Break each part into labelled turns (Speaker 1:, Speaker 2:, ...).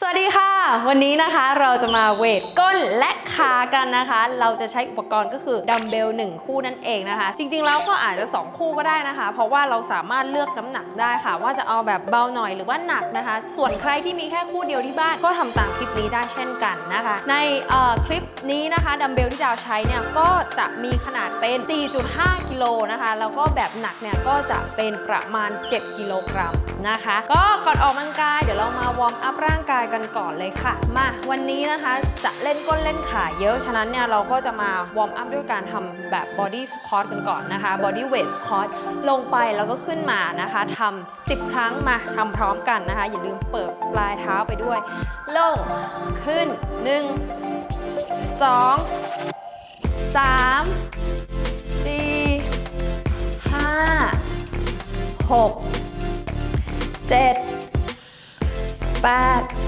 Speaker 1: สวัสดีค่ะ วันนี้นะคะเราจะมาเวทก้นและขากันนะคะ เราจะใช้อุปกรณ์ก็คือดัมเบล1 คู่นั่นเองนะคะ จริงๆแล้วก็อาจจะ 2 คู่ก็ได้นะคะ เพราะว่าเราสามารถเลือกน้ำหนักได้ค่ะ ว่าจะเอาแบบเบาหน่อยหรือว่าหนักนะคะ ส่วนใครที่มีแค่คู่เดียวที่บ้านก็ทำตามคลิปนี้ได้เช่นกันนะคะ ในคลิปนี้นะคะดัมเบลที่ดาวใช้เนี่ยก็จะมีขนาดเป็น 4.5 กิโลนะคะแล้วก็แบบหนักเนี่ยก็จะเป็นประมาณ 7 กิโลกรัมนะคะ ก็ก่อนออกกำลังกายเดี๋ยวเรามาวอร์มอัพร่างกายกันก่อนเลยค่ะ มาวันนี้นะคะจะเล่นก้นเล่นขาเยอะ ฉะนั้นเนี่ยเราก็จะมาวอร์มอัพด้วยการทำแบบบอดี้สควอตกันก่อนนะคะบอดี้เวทสควอตลงไปแล้วก็ขึ้นมานะคะทำ10 ครั้งมาทำพร้อมกันนะคะ อย่าลืมเปิดปลายเท้าไปด้วย ลง ขึ้น 1 2 3 4 5 6 7 8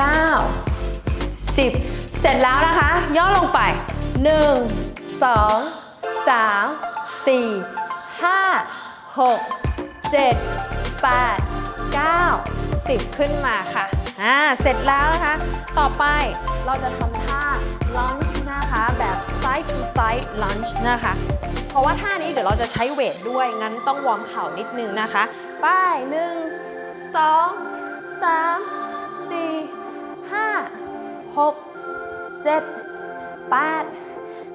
Speaker 1: 9 10 เสร็จแล้วนะคะ ย่อลงไป 1 2 3 4 5 6 7 8 9 10 ขึ้นมาค่ะ อ่า เสร็จแล้วนะคะ ต่อไปเราจะทำท่า lunge นะคะ แบบ side to side lunge นะคะ เพราะว่าท่านี้เดี๋ยวเราจะใช้เวทด้วย งั้นต้องวอร์มเข่านิดนึงนะคะ ไป 1 2 3 4 5 6 7 8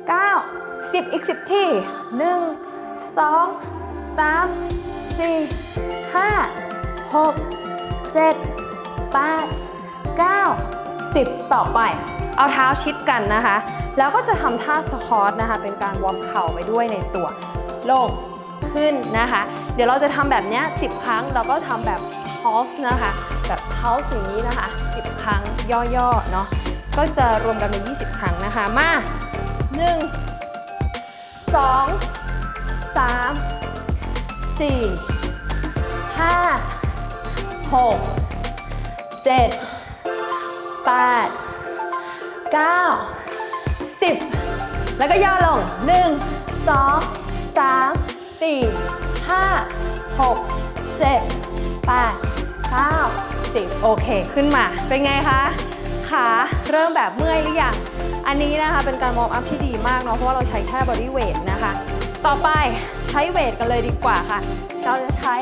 Speaker 1: 9 10อีก10ที่1 2 3 4 5 6 7 8 9 10ต่อไป เอาเท้าชิดกันนะคะ แล้วก็จะทำท่าสควอตนะคะ เป็นการวอร์มเข่าไปด้วยในตัว ลงขึ้นนะคะ เดี๋ยวเราจะทำแบบเนี้ย10 ครั้ง เราก็ทำแบบ pulse นะคะ แบบ pulse อย่างนี้นะคะ10 ครั้งย่อๆเนาะก็จะรวมกันเป็น 20 ครั้งนะคะ มา 1 2 3 4 5 6 7 8 9 10 แล้วก็ย่อลง 1 2 3 4 5 6 7 8 9 10โอเค ขึ้นมา เป็นไงคะ ขาเริ่มแบบเมื่อยหรือยัง อันนี้นะคะเป็นการวอร์มอัพที่ดีมากเนาะ เพราะว่าเราใช้แค่บอดี้เวทนะคะ ต่อไปใช้เวทกันเลยดีกว่าค่ะ เราจะใช้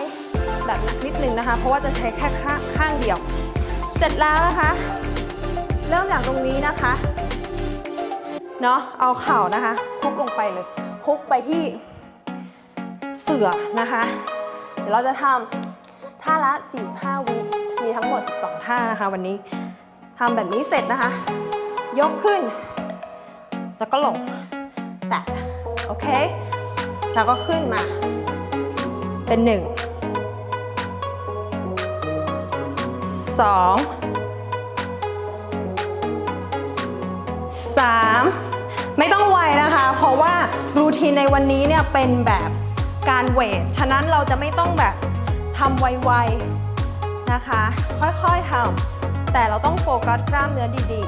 Speaker 1: แบบหนักนิดนึงนะคะ เพราะว่าจะใช้แค่ข้างางเดียว เสร็จแล้วนะคะ เริ่มจากตรงนี้นะคะ เนาะเอาเข่านะคะ คุกลงไปเลย คุกไปที่เสือนะคะ เดี๋ยวเราจะทำท่าละ 45 วิ มีทั้งหมด 12 ท่านะคะ วันนี้ทำแบบนี้เสร็จนะคะ ยกขึ้น แล้วก็ลง แตะโอเค แล้วก็ขึ้นมา เป็น 1 2 3 ไม่ต้องไวนะคะ เพราะว่ารูทีนในวันนี้เนี่ยเป็นแบบการเวท ฉะนั้นเราจะไม่ต้องแบบทำไวๆ นะคะ ค่อยๆทำแต่เราต้องโฟกัสกล้ามเนื้อดี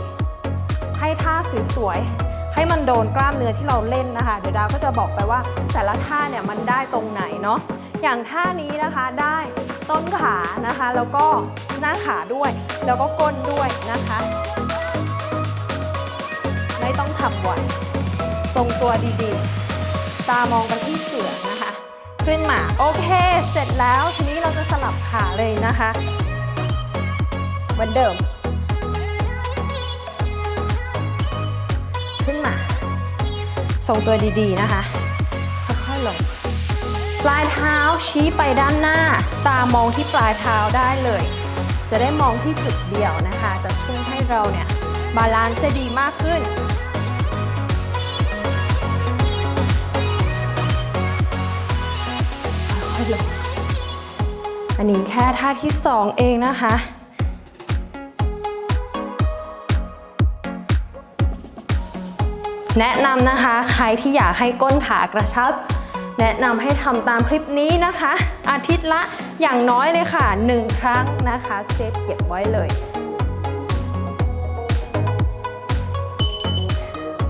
Speaker 1: ๆ ให้ท่าสวยๆ ให้มันโดนกล้ามเนื้อที่เราเล่นนะคะ เดี๋ยวดาวก็จะบอกไปว่า แต่ละท่าเนี่ยมันได้ตรงไหนเนาะ อย่างท่านี้นะคะได้ต้นขานะคะ แล้วก็หน้าขาด้วย แล้วก็ก้นด้วยนะคะ ไม่ต้องทำไวทรงตัวดีๆ ตามองกันที่เสือ ขึ้นมา โอเค เสร็จแล้วทีนี้เราจะสลับขาเลยนะคะ เหมือนเดิม ขึ้นมา ทรงตัวดีๆนะคะค่อยๆลง ปลายเท้าชี้ไปด้านหน้า ตามองที่ปลายเท้าได้เลย จะได้มองที่จุดเดียวนะคะ จะช่วยให้เราเนี่ยบาลานซ์ได้ดีมากขึ้น ค่อยๆลงอันนี้แค่ท่าที่2เองนะคะ แนะนำนะคะ ใครที่อยากให้ก้นขากระชับ แนะนำให้ทำตามคลิปนี้นะคะ อาทิตย์ละอย่างน้อยเลยค่ะ 1 ครั้งนะคะเซฟเก็บไว้เลย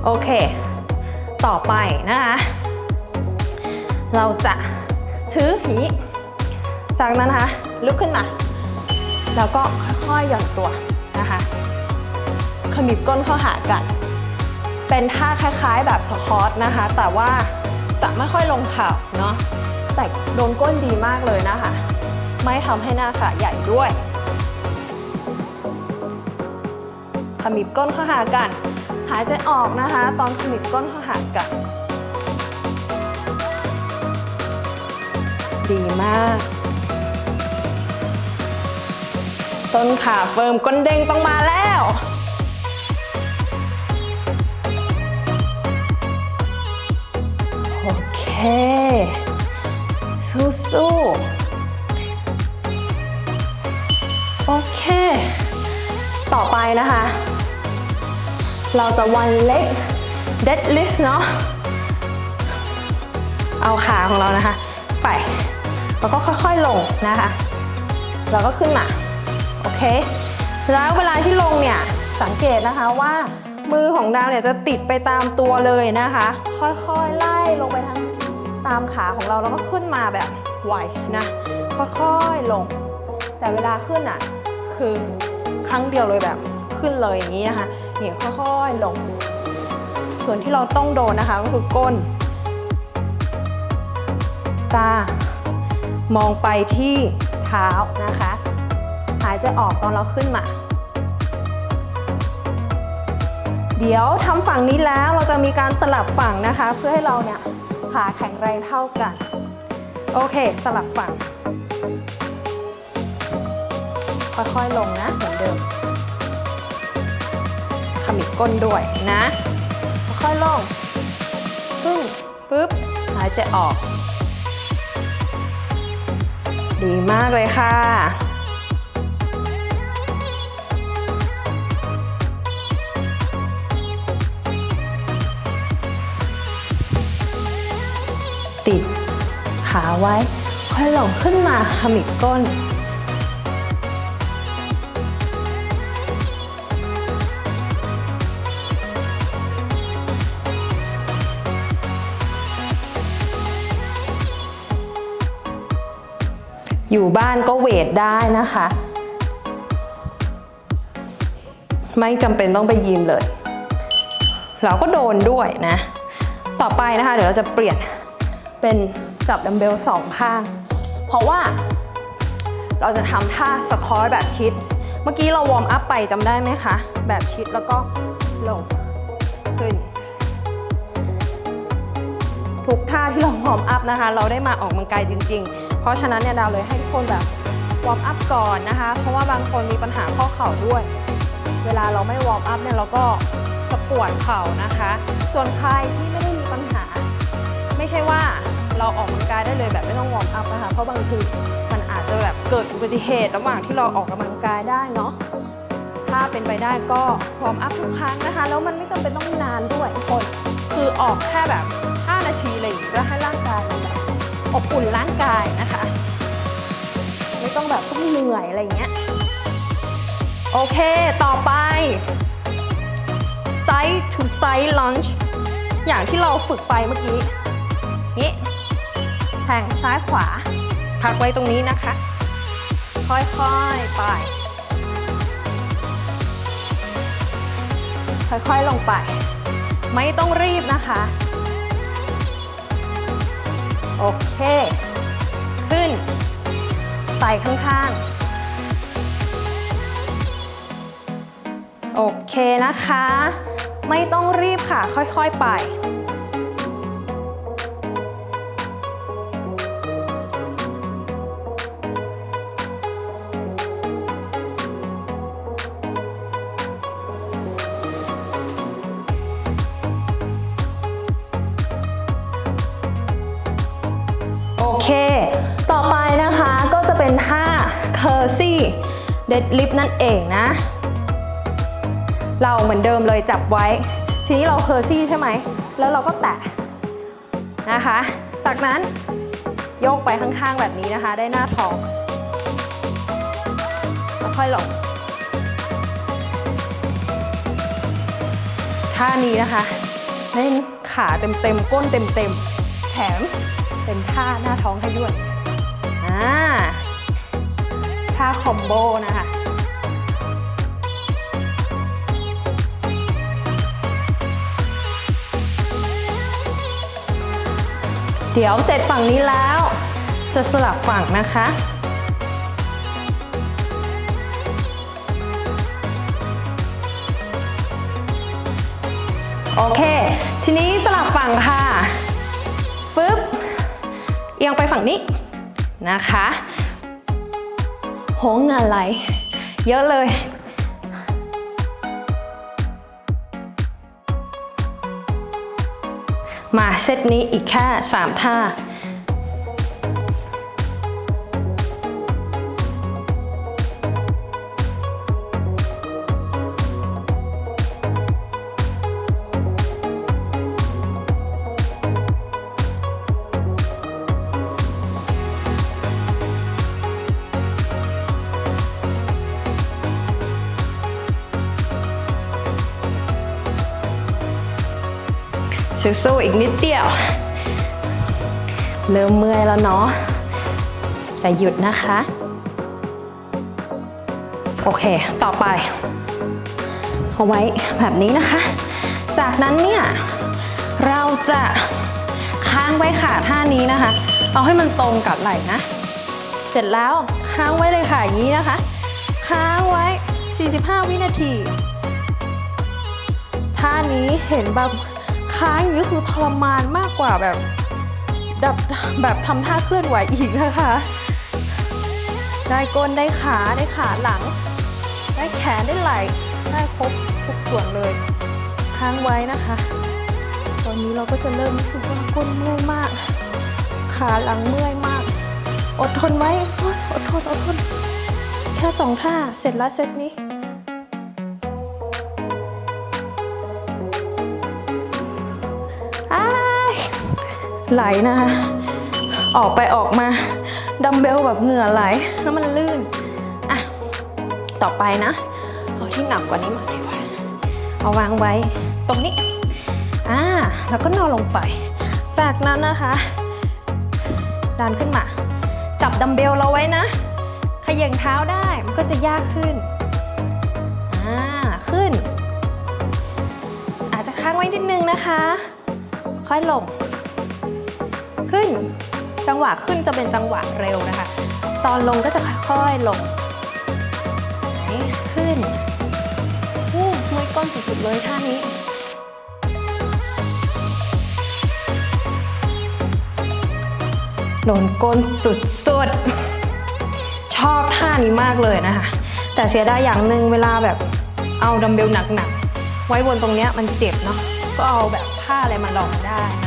Speaker 1: โอเค ต่อไปนะคะ เราจะ ถือหีจากนั้นนะคะ ลุกขึ้นมา แล้วก็ค่อยๆยๆหย่อนตัวนะคะขมิบก้นเข้าหากัน เป็นท่าคล้ายๆแบบสควอตนะคะ แต่ว่าจะไม่ค่อยลงเข่าเนาะแต่โดนก้นดีมากเลยนะคะ ไม่ทำให้หน้าขาใหญ่ด้วยขมิบก้นเข้าหากัน หายใจออกนะคะ ตอนขมิบก้นเข้าหากัน ดีมาก ต้นขาเฟิร์มก้นเด้งต้องมาแล้วโอเค สู้ๆโอเค ต่อไปนะคะ เราจะวันเล็ก deadlift เนาะเอาขาของเรานะคะ ไป แล้วก็ค่อยๆลงนะคะแล้วก็ขึ้นมาโอเคแล้วเวลาที่ลงเนี่ยสังเกตนะคะว่ามือของดาวเนี่ยจะติดไปตามตัวเลยนะคะ ค่อยๆไล่ลงไปทางตามขาของเราแล้วก็ขึ้นมาแบบไวนะค่อยๆลง แต่เวลาขึ้นอะคือครั้งเดียวเลยแบบขึ้นเลยอย่างนี้นะคะเนี่ยค่อยๆลง ส่วนที่เราต้องโดนนะคะก็คือก้น ตา มองไปที่เท้านะคะ หายใจออกตอนเราขึ้นมา เดี๋ยวทำฝั่งนี้แล้วเราจะมีการสลับฝั่งนะคะ เพื่อให้เราเนี่ยขาแข็งแรงเท่ากัน โอเค สลับฝั่งค่อยๆลงนะเหมือนเดิมขมิบก้นด้วยนะ ค่อยๆลงพึ่งปึ๊บ หายใจออก ดีมากเลยค่ะ ติดขาไว้ค่อยลงขึ้นมาขมิบก้น อยู่บ้านก็เวทได้นะคะ ไม่จำเป็นต้องไปยิมเลย เราก็โดนด้วยนะ ต่อไปนะคะ เดี๋ยวเราจะเปลี่ยนเป็นจับดัมเบลสองข้าง เพราะว่าเราจะทำท่าสควอตแบบชิด เมื่อกี้เราวอร์มอัพไปจำได้ไหมคะ แบบชิดแล้วก็ลง ทุกท่าที่เราวอร์มอัพนะคะ เราได้มาออกกำลังกายจริง ๆ เพราะฉะนั้นเนี่ยดาวเลยให้ทุกคนแบบวอร์มอัพก่อนนะคะ เพราะว่าบางคนมีปัญหาข้อเข่าด้วย เวลาเราไม่วอร์มอัพเนี่ยเราก็จะปวดเข่านะคะ ส่วนใครที่ไม่ได้มีปัญหา ไม่ใช่ว่าเราออกกำลังกายได้เลยแบบไม่ต้องวอร์มอัพนะคะ เพราะบางทีมันอาจจะแบบเกิดอุบัติเหตุระหว่างที่เราออกกำลังกายได้เนาะ ถ้าเป็นไปได้ก็วอร์มอัพทุกครั้งนะคะ แล้วมันไม่จำเป็นต้องนานด้วยคน คือออกแค่แบบ 5 นาทีอะไรอย่างเงี้ยก็ให้ร่างกายมันแบบอบอุ่นร่างกายนะคะ ไม่ต้องแบบต้องเหนื่อยอะไรอย่างเงี้ย โอเค ต่อไป side to side lunge อย่างที่เราฝึกไปเมื่อกี้ นี่แทงซ้ายขวาพักไว้ตรงนี้นะคะ ค่อยๆ ไป ค่อยๆลงไป ไม่ต้องรีบนะคะ โอเค ขึ้น ไต่ข้างๆ โอเคนะคะ ไม่ต้องรีบค่ะ ค่อยๆไป Deadlift นั่นเองนะ เราเหมือนเดิมเลยจับไว้ ทีนี้เราเคอร์ซี่ใช่ไหม แล้วเราก็แตะนะคะ จากนั้นโยกไปข้างๆแบบนี้นะคะ ได้หน้าท้องแล้วค่อยลงท่านี้นะคะเล่นขาเต็มๆก้นเต็มๆแถมเป็นท่าหน้าท้องให้ด้วยอ่าท่าคอมโบนะคะ เดี๋ยวเสร็จฝั่งนี้แล้ว จะสลับฝั่งนะคะ โอเค ทีนี้สลับฝั่งค่ะ ฟึบเอียงไปฝั่งนี้นะคะ โหงานไหล เยอะเลย มาเซตนี้อีกแค่ 3 ท่า สู้ๆอีกนิดเดียว เริ่มเมื่อยแล้วเนาะแต่หยุดนะคะ โอเค ต่อไป เอาไว้แบบนี้นะคะ จากนั้นเนี่ย เราจะค้างไว้ค่ะท่านี้นะคะ เอาให้มันตรงกับไหล่นะ เสร็จแล้วค้างไว้เลยค่ะอย่างนี้นะคะ ค้างไว้ 45 วินาทีท่านี้เห็นแบบ ค้างอย่างนี้คือทรมานมากกว่าแบบแบบแบบทำท่าเคลื่อนไหวอีกนะคะ ได้ก้นได้ขาได้ขาหลัง ได้แขนได้ไหล่ได้ครบทุกส่วนเลย ค้างไว้นะคะ ตอนนี้เราก็จะเริ่มรู้สึกว่าก้นเมื่อยมาก ขาหลังเมื่อยมาก อดทนไว้โอ๊ยอดทนอดทนแค่สองท่าเสร็จแล้วเซตนี้ ไหลนะคะ ออกไปออกมาดัมเบลแบบเหงื่อไหลแล้วมันลื่น อะ ต่อไปนะ เอาที่หนักกว่านี้มาดีกว่า เอาวางไว้ตรงนี้ อ่า แล้วก็นอนลงไป จากนั้นนะคะดันขึ้นมา จับดัมเบลเราไว้นะขย่งเท้าได้มันก็จะยากขึ้น อ่า ขึ้น อาจจะค้างไว้นิดนึงนะคะ ค่อยลง ขึ้น จังหวะขึ้นจะเป็นจังหวะเร็วนะคะ ตอนลงก็จะค่อยๆลงขึ้นอู้มวยก้นสุดๆเลยท่านี้โดนก้นสุดๆ ชอบท่านี้มากเลยนะคะ แต่เสียดายอย่างหนึ่งเวลาแบบเอาดัมเบลหนักๆ ไว้บนตรงเนี้ยมันเจ็บเนาะ ก็เอาแบบผ้าอะไรมาลองได้นะ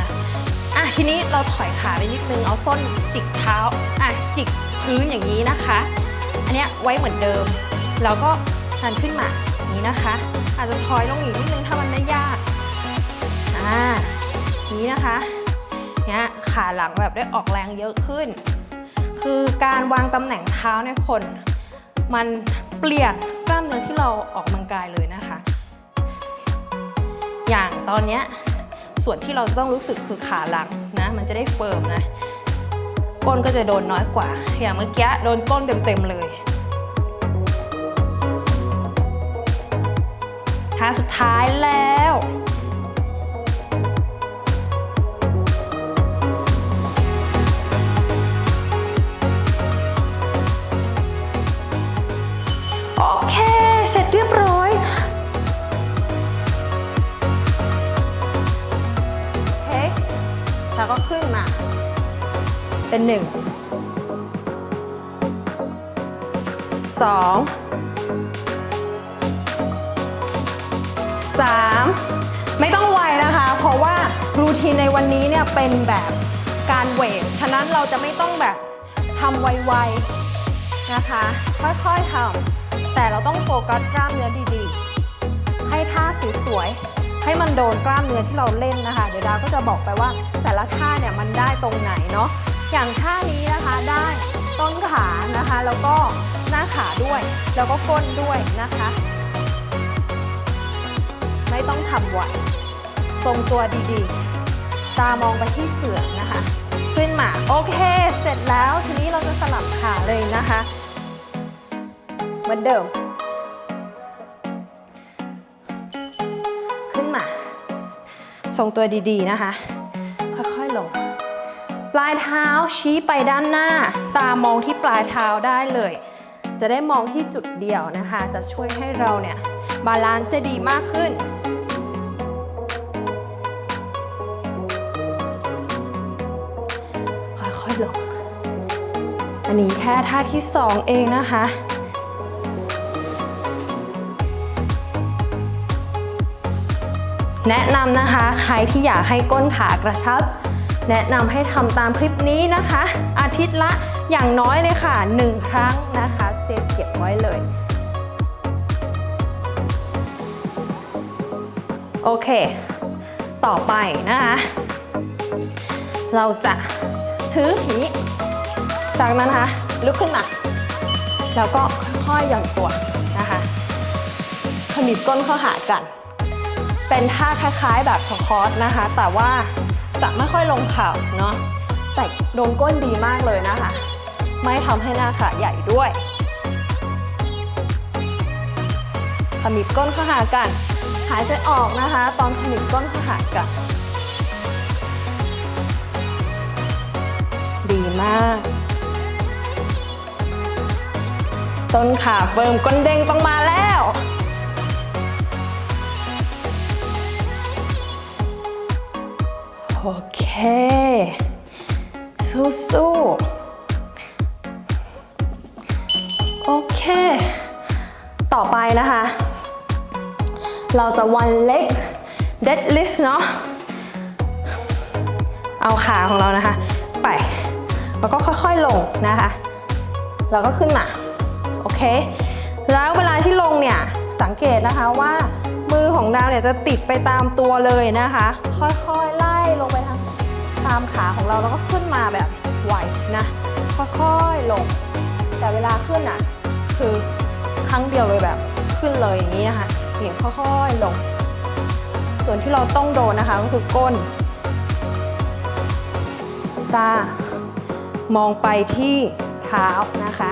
Speaker 1: ทีนี้เราถอยขาไปนิดนึง เอาส้นจิกเท้า อะ จิกพื้นอย่างนี้นะคะ อันเนี้ยไว้เหมือนเดิม แล้วก็ดันขึ้นมาอย่างนี้นะคะ อาจจะถอยลงอีกนิดนึงถ้ามันไม่ยาก อ่านี้นะคะเนี้ยขาหลังแบบได้ออกแรงเยอะขึ้น คือการวางตำแหน่งเท้าเนี่ยคน มันเปลี่ยนกล้ามเนื้อที่เราออกกำลังกายเลยนะคะ อย่างตอนเนี้ยส่วนที่เราต้องรู้สึกคือขาหลัง มันจะได้เฟิร์มนะ ก้นก็จะโดนน้อยกว่า อย่างเมื่อกี้โดนก้นเต็มๆเลยท่าสุดท้ายแล้ว ก็ขึ้นมา เป็นหนึ่งสองสามไม่ต้องไวนะคะ เพราะว่ารูทีนในวันนี้เนี่ยเป็นแบบการเวท ฉะนั้นเราจะไม่ต้องแบบทำไวๆนะคะ ค่อยๆทำแต่เราต้องโฟกัสกล้ามเนื้อดีๆ ให้ท่าสวยๆ ให้มันโดนกล้ามเนื้อที่เราเล่นนะคะ เดี๋ยวดาวก็จะบอกไปว่าแต่ละท่าเนี่ยมันได้ตรงไหนเนาะอย่างท่านี้นะคะได้ต้นขานะคะ แล้วก็หน้าขาด้วย แล้วก็ก้นด้วยนะคะ ไม่ต้องทำไหวทรงตัวดีๆ ตามองไปที่เสือนะคะ ขึ้นมาโอเค เสร็จแล้วทีนี้เราจะสลับขาเลยนะคะ เหมือนเดิม รงตัวดีๆนะคะ ค่อยๆลง ปลายเท้าชี้ไปด้านหน้า ตามองที่ปลายเท้าได้เลย จะได้มองที่จุดเดียวนะคะ จะช่วยให้เราเนี่ยบาลานซ์ได้ดีมากขึ้นค่อยๆลง อันนี้แค่ท่าที่ 2 เองนะคะ แนะนำนะคะใครที่อยากให้ก้นขากระชับ แนะนำให้ทำตามคลิปนี้นะคะ อาทิตย์ละอย่างน้อยเลยค่ะ 1 ครั้งนะคะเซฟเก็บไว้เลยโอเค ต่อไปนะคะ เราจะถืออย่างนี้จากนั้นนะคะลุกขึ้นมา แล้วก็ค่อยๆหย่อนตัวนะคะขมิบก้นเข้าหากัน เป็นท่าคล้ายๆ แบบสควอตนะคะ แต่ว่าจะไม่ค่อยลงเข่าเนาะแต่โดนก้นดีมากเลยนะคะ ไม่ทำให้หน้าขาใหญ่ด้วยขมิบก้นเข้าหากัน หายใจออกนะคะ ตอนขมิบก้นเข้าหากัน ดีมาก ต้นขาเฟิร์มก้นเด้งต้องมาแล้ว เคสู้ๆโอเค ต่อไปนะคะ เราจะวันเล็ก deadlift เนาะเอาขาของเรานะคะ ไป แล้วก็ค่อยๆลงนะคะ แล้วก็ขึ้นมา โอเค แล้วเวลาที่ลงเนี่ย สังเกตนะคะว่ามือของดาวเนี่ยจะติดไปตามตัวเลยนะคะ ค่อยๆล่างตามขาของเราแล้วก็ขึ้นมาแบบไหวนะค่อยๆลง แต่เวลาขึ้นอะ คือครั้งเดียวเลยแบบขึ้นเลยอย่างนี้นะคะเนี่ยค่อยๆลง ส่วนที่เราต้องโดนนะคะก็คือก้น ตามองไปที่เท้านะคะ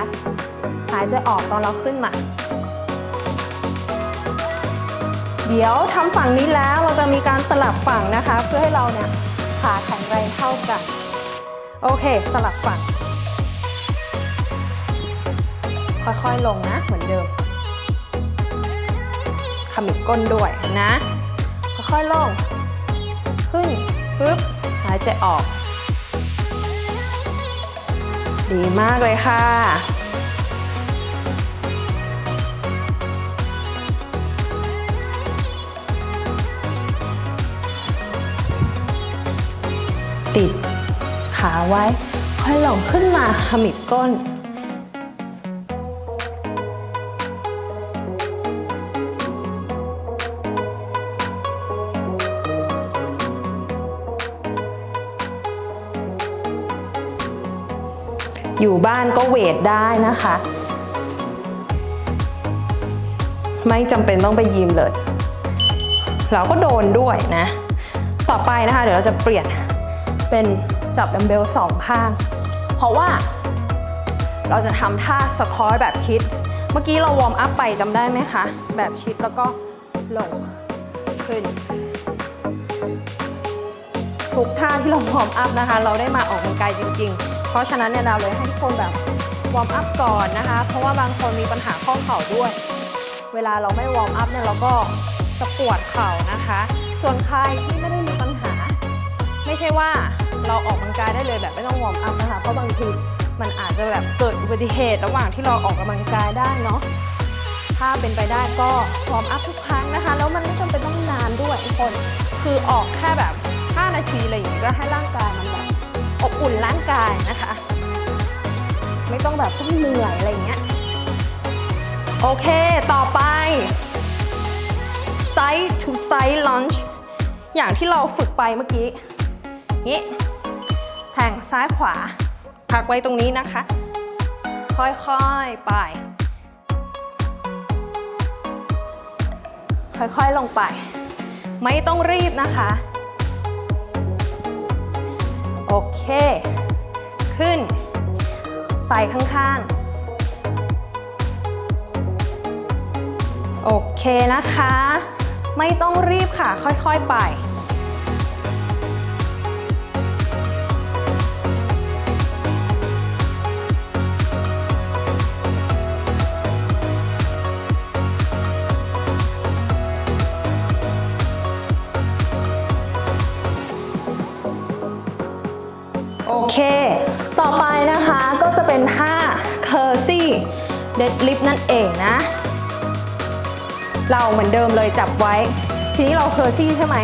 Speaker 1: หายใจออกตอนเราขึ้นมา เดี๋ยวทำฝั่งนี้แล้วเราจะมีการสลับฝั่งนะคะ เพื่อให้เราเนี่ย ขาแข็งแรงเท่ากัน โอเค สลับฝั่ง ค่อยๆลงนะ เหมือนเดิมขมิบก้นด้วยนะ ค่อยๆลง ขึ้นปึ๊บ หายใจออก ดีมากเลยค่ะ ไว้ ค่อยลงขึ้นมาขมิบก้น อยู่บ้านก็เวทได้นะคะ ไม่จำเป็นต้องไปยิมเลย เราก็โดนด้วยนะ ต่อไปนะคะ เดี๋ยวเราจะเปลี่ยนเป็น จับดัมเบลสองข้าง เพราะว่าเราจะทำท่าสควอตแบบชิด เมื่อกี้เราวอร์มอัพไปจำได้ไหมคะ แบบชิดแล้วก็ลงขึ้น ทุกท่าที่เราวอร์มอัพนะคะ เราได้มาออกกำลังกายจริง ๆ เพราะฉะนั้นเนี่ยดาวเลยให้ทุกคนแบบวอร์มอัพก่อนนะคะ เพราะว่าบางคนมีปัญหาข้อเข่าด้วย เวลาเราไม่วอร์มอัพเนี่ยเราก็จะปวดเข่านะคะ ส่วนใครที่ไม่ได้มีปัญหา ไม่ใช่ว่า เราออกกำลังกายได้เลยแบบไม่ต้องวอร์มอัพนะคะเพราะบางทีมันอาจจะแบบเกิดอุบัติเหตุ ระหว่างที่เราออกกำลังกายได้เนาะถ้าเป็นไปได้ก็วอร์มอัพทุกครั้งนะคะ แล้วมันไม่จำเป็นต้องนานด้วยทุกคน คือออกแค่แบบ 5 นาทีอะไรอย่างนี้ยก็ให้ร่างกายมันแบบอบอุ่นร่างกายนะคะ ไม่ต้องแบบต้องเหนื่อยอะไรอย่างเงี้ยโอเค ต่อไป side to side lunge อย่างที่เราฝึกไปเมื่อกี้นี้ แทงซ้ายขวา พักไว้ตรงนี้นะคะ ค่อยๆ ไป ค่อยๆ ลงไป ไม่ต้องรีบนะคะ โอเค ขึ้น ไปข้างๆโอเคนะคะ ไม่ต้องรีบค่ะ ค่อยๆไป เดดลิฟนั่นเองนะ เราเหมือนเดิมเลยจับไว้ ทีนี้เราเคอร์ซี่ใช่ไหม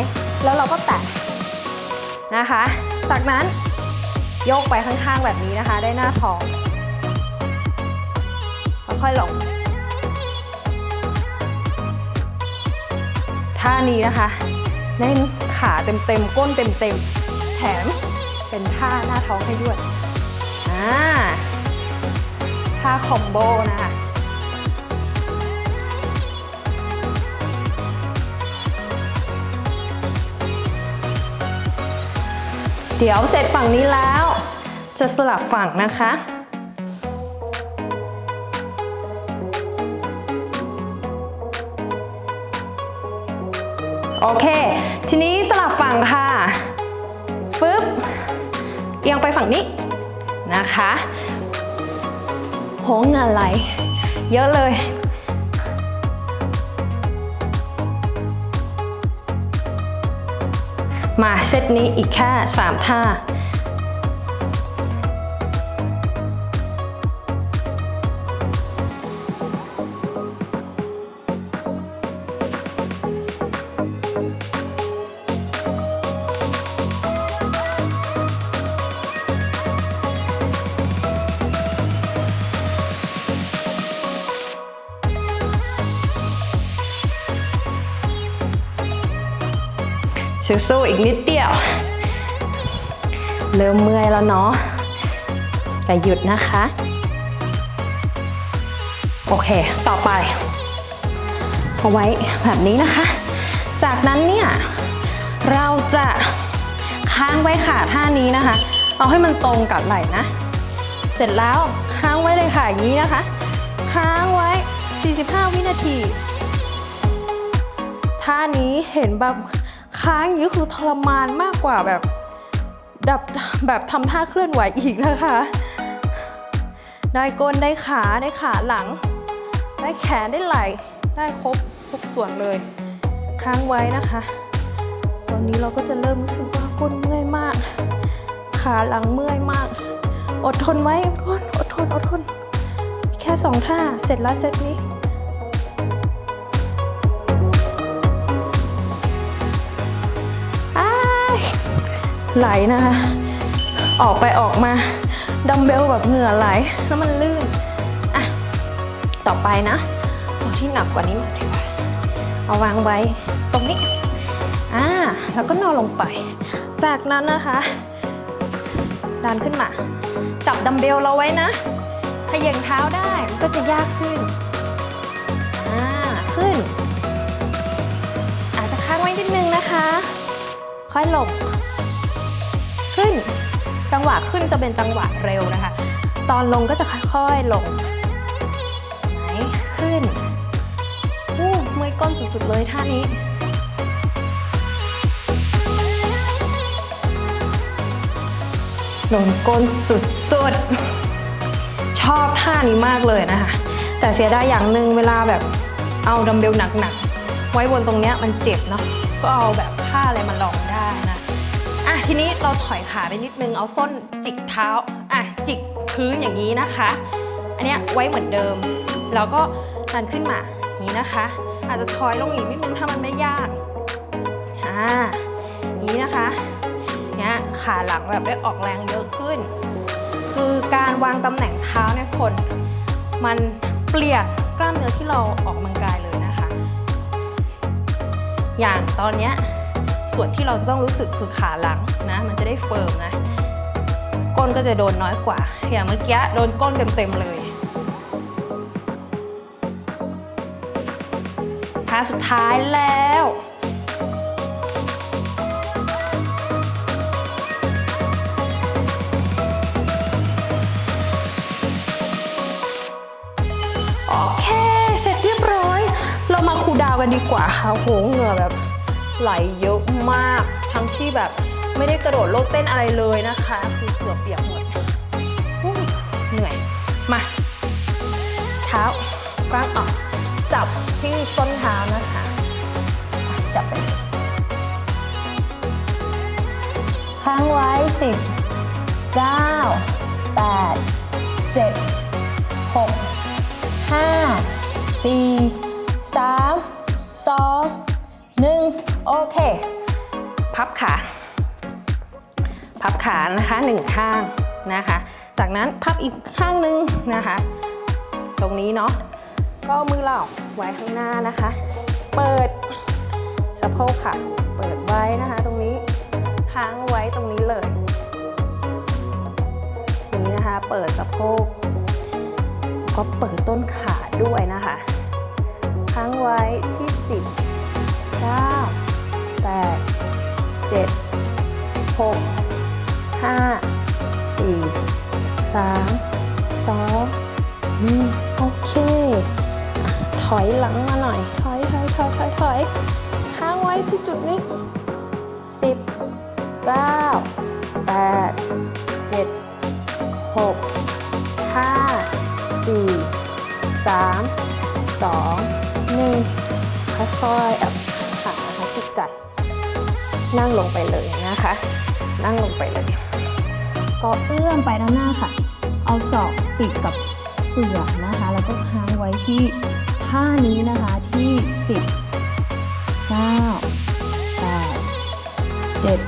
Speaker 1: แล้วเราก็แตะนะคะ จากนั้นโยกไปข้างๆแบบนี้นะคะ ได้หน้าท้องแล้วค่อยลงท่านี้นะคะเล่นขาเต็มๆ ก้นเต็มๆ แถมเป็นท่าหน้าท้องให้ด้วยอ่า ท่าคอมโบนะคะเดี๋ยวเสร็จฝั่งนี้แล้ว จะสลับฝั่งนะคะ โอเค ทีนี้สลับฝั่งค่ะ ฟึบเอียงไปฝั่งนี้นะคะ โหงานไหล เยอะเลยมาเซตนี้อีกแค่ 3 ท่า สู้ๆอีกนิดเดียว เริ่มเมื่อยแล้วเนาะแต่หยุดนะคะ โอเค ต่อไปเอาไว้แบบนี้นะคะ จากนั้นเนี่ย เราจะค้างไว้ขาท่านี้นะคะ เอาให้มันตรงกับไหล่นะ เสร็จแล้วค้างไว้เลยค่ะอย่างนี้นะคะ ค้างไว้ 45 วินาที ท่านี้เห็นแบบ ค้างอย่างนี้คือทรมานมากกว่าแบบแบบแบบทำท่าเคลื่อนไหวอีกนะคะ ได้ก้นได้ขาได้ขาหลัง ได้แขนได้ไหล่ได้ครบทุกส่วนเลย ค้างไว้นะคะ ตอนนี้เราก็จะเริ่มรู้สึกว่าก้นเมื่อยมาก ขาหลังเมื่อยมาก อดทนไว้อดทนอดทนอดทน แค่สองท่าเสร็จแล้วเซตนี้ ไหลนะคะ ออกไปออกมาดัมเบลแบบเหงื่อไหลแล้วมันลื่น อะ ต่อไปนะเอาที่หนักกว่านี้มาดีกว่าเอาวางไว้ตรงนี้อ่าแล้วก็นอนลงไป จากนั้นนะคะดันขึ้นมา จับดัมเบลเราไว้นะขย่งเท้าได้ก็จะยากขึ้นอ่าขึ้น อาจจะค้างไว้นิดนึงนะคะ ค่อยหลงขึ้น จังหวะขึ้นจะเป็นจังหวะเร็วนะคะ ตอนลงก็จะค่อยๆลงขึ้นอู้เมื่อยก้นสุดๆเลยท่านี้โดนก้นสุดๆ ชอบท่านี้มากเลยนะคะ แต่เสียดายอย่างหนึ่งเวลาแบบเอาดัมเบลหนักๆ ไว้บนตรงเนี้ยมันเจ็บเนาะ ก็เอาแบบผ้าอะไรมาลอง ทีนี้เราถอยขาไปนิดนึงเอาส้นจิกเท้าอะจิกพื้นอย่างนี้นะคะ อันนี้ไว้เหมือนเดิม แล้วก็ดันขึ้นมาอย่างนี้นะคะ อาจจะถอยลงอีกนิดนึงถ้ามันไม่ยากอ่านี้นะคะเนี้ยขาหลังแบบได้ออกแรงเยอะขึ้น คือการวางตำแหน่งเท้าเนี่ยคน มันเปลี่ยนกล้ามเนื้อที่เราออกกำลังกายเลยนะคะ อย่างตอนเนี้ย ส่วนที่เราจะต้องรู้สึกคือขาหลังนะมันจะได้เฟิร์มนะ ก้นก็จะโดนน้อยกว่า อย่างเมื่อกี้โดนก้นเต็มๆเลยท่าสุดท้ายแล้วโอเค เสร็จเรียบร้อย เรามาคูดาวกันดีกว่าค่ะโหเหงื่อแบบ ไหลเยอะมาก ทั้งที่แบบไม่ได้กระโดดโลดเต้นอะไรเลยนะคะ คือเกือบเปียกหมดเหนื่อย มา เท้ากว้างออก จับที่ส้นเท้านะคะ จับไปค้างไว้10 9 8 7 6ห้าสี่สามสอง หนึ่งโอเค พับขา พับขานะคะหนึ่งข้างนะคะ จากนั้นพับอีกข้างหนึ่งนะคะ ตรงนี้เนาะก็มือเราไว้ข้างหน้านะคะ เปิดสะโพกค่ะ เปิดไว้นะคะ ตรงนี้ค้างไว้ตรงนี้เลยนี้นะคะ เปิดสะโพกก็เปิดต้นขาด้วยนะคะ ค้างไว้ที่ 10 2 1 โอเค ถอยหลังมาหน่อย ถอยถอยถอยถอยถอยค้างไว้ที่จุดนี้ 10 9 8 7 6 5 4 3 2 1 ค่อยๆ นั่งลงไปเลยนะคะ นั่งลงไปเลย ก็เอื้อมไปด้านหน้าค่ะ เอาศอกติดกับเสื่อนะคะ แล้วก็ค้างไว้ที่ท่านี้นะคะที่ 10 9 8 7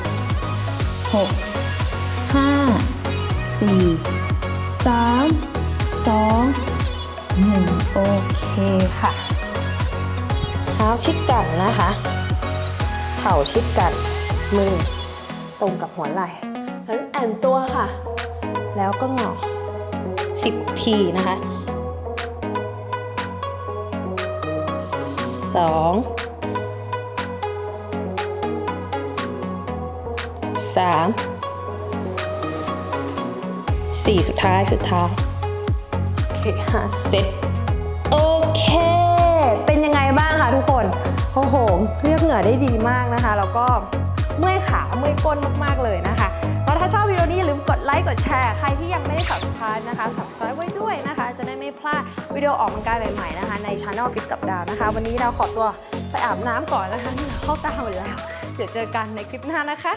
Speaker 1: 6 5 4 3 2 1 โอเคค่ะ เท้าชิดกันนะคะ เข่าชิดกัน มือ ตรงกับหัวไหล่แล้วแอนตัวค่ะ แล้วก็งอ10 ทีนะคะ 2 3 4 สุดท้ายสุดท้าย โอเคห้าเซตโอเค เป็นยังไงบ้างคะทุกคน โอ้โห เรียกเหงื่อได้ดีมากนะคะ แล้วก็ เมื่อยขาเมื่อยก้นมากๆเลยนะคะก็ถ้าชอบวิดีโอนี้อย่าลืมกดไลค์กดแชร์ใครที่ยังไม่ได้ subscribe นะคะ subscribe ไว้ด้วยนะคะ จะได้ไม่พลาดวิดีโอออกกำลังกายใหม่ๆนะคะ ในช anel Fit กับดาวนะคะ วันนี้ดาวขอตัวไปอาบน้ำก่อนนะคะเหงื่อเข้าตาหมดแล้ว เดี๋ยวเจอกันในคลิปหน้านะคะ